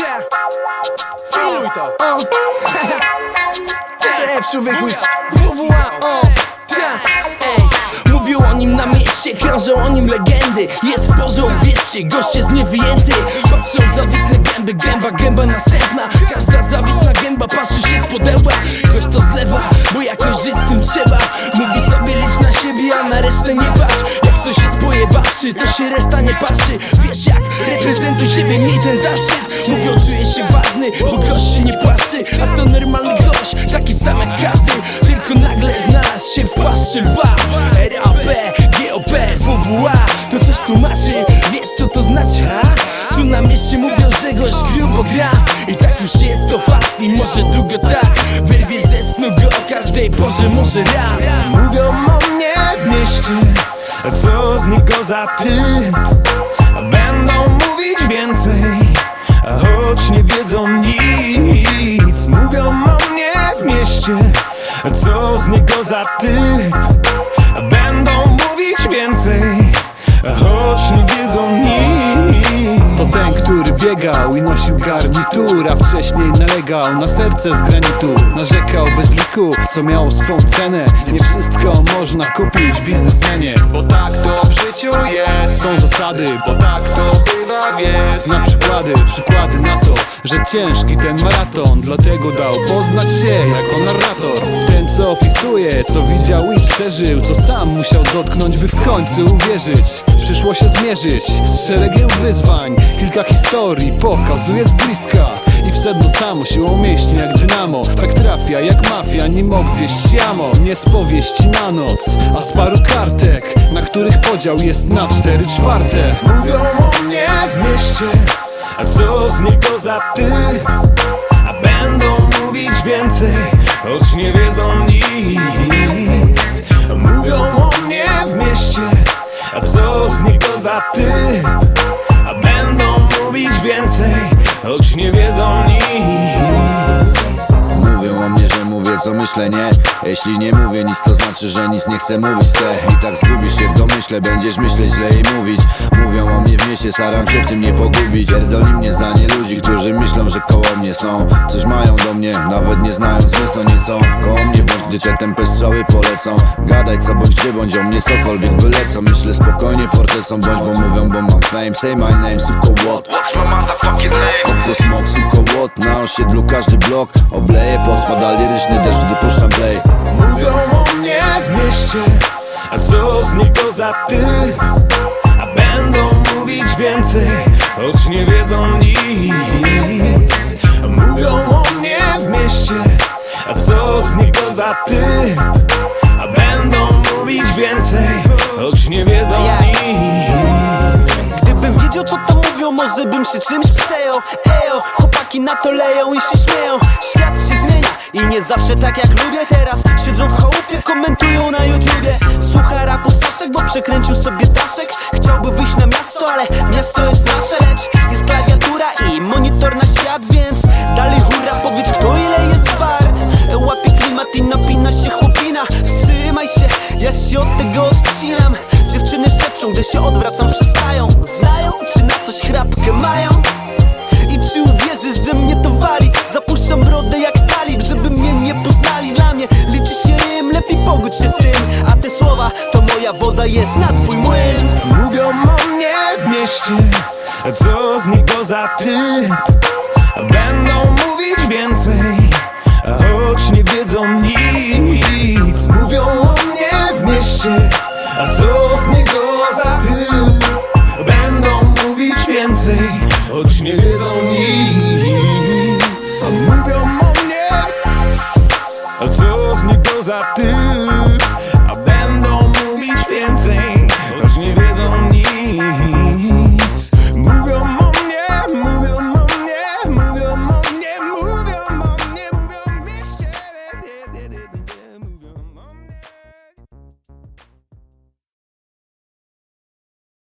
Yeah. Filuj to! O. TF człowieku. WWA o. Mówią o nim na mieście, krążą o nim legendy. Jest w porze, uwierzcie, gość jest niewyjęty. Patrzą zawisne gęby, gęba, gęba następna. Każda zawisna gęba patrzy się z podełba Gość to zlewa, bo jakoś żyć z tym trzeba. Mówi sobie licz na siebie, a na resztę nie patrz ktoś jest pojebawszy, to się reszta nie patrzy. Wiesz jak, reprezentuj siebie, miej ten zaszczyt. Mówią, czujesz się ważny, bo gość się nie płaszczy A to normalny gość, taki sam jak każdy. Tylko nagle znalazł się w płaszczy lwa RAP, GOP, WWA To coś tłumaczy, wiesz co to znaczy, ha? Tu na mieście mówią, że gość grubo gra. I tak już jest to fakt i może długo tak. Wyrwiesz ze snu go każdej porze, może rano Mówią o mnie w mieście Co z niego za ty? Będą mówić więcej Choć nie wiedzą nic Mówią o mnie w mieście. Co z niego za ty i nosił garnitur A wcześniej nalegał na serce z granitu. Narzekał bez liku, co miało swą cenę. Nie wszystko można kupić biznesmenie. Bo tak to w życiu jest. Są zasady, bo tak to bywa wiesz Na przykłady, przykłady na to Że ciężki ten maraton. Dlatego dał poznać się jako narrator co opisuje, co widział i przeżył Co sam musiał dotknąć, by w końcu uwierzyć. Przyszło się zmierzyć z szeregiem wyzwań Kilka historii pokazuje z bliska. I w sedno samo siłą mięśni jak dynamo Tak trafia jak mafia, nim obwieść jamo. Nie z powieści na noc, a z paru kartek Na których podział jest na cztery czwarte. Mówią o mnie w mieście A co z niego za ty? Z niego za ty? A będą mówić więcej Choć nie wiedzą nic Mówią o mnie, mówię co myślę, nie? Jeśli nie mówię nic, to znaczy, że nic nie chcę mówić te. I tak zgubisz się w domyśle, będziesz myśleć źle i mówić. Mówią o mnie w mieście, staram się w tym nie pogubić. Pierdoli mnie zdanie ludzi, którzy myślą, że koło mnie są. Coś mają do mnie, nawet nie znając zmysłu nieco Koło mnie bądź, gdy te tempy strzały polecą. Gadaj co bądź gdzie bądź o mnie cokolwiek byle co Myślę spokojnie fortecą bądź, bo mówią, bo mam fame. Say my name, suko what? Fokus smok, suko what? Na osiedlu każdy blok Obleje pod spada liryczny deszcz, gdy puszczam play Mówią o mnie w mieście A co z niego za ty? A będą mówić więcej Choć nie wiedzą nic Mówią o mnie w mieście A co z niego za ty? A będą mówić więcej Choć nie wiedzą nic Wiedział co tam mówią, może bym się czymś przejął? Ejo, chłopaki na to leją i się śmieją. Świat się zmienia i nie zawsze tak jak lubię Teraz. Siedzą w chałupie, komentują na YouTubie. Słucha rapu Staszek, bo przekręcił sobie daszek. Chciałby wyjść na miasto, ale miasto jest nasze Lecz Gdy się odwracam przestają Znają, czy na coś chrapkę mają? I czy uwierzysz, że mnie to wali? Zapuszczam brodę jak talib, żeby mnie nie poznali Dla mnie liczy się rym, lepiej pogódź się z tym A te słowa, to moja woda jest na twój młyn Mówią o mnie w mieście Co z niego za ty? Będą mówić więcej Choć nie wiedzą nic Mówią o mnie A co z niego za ty?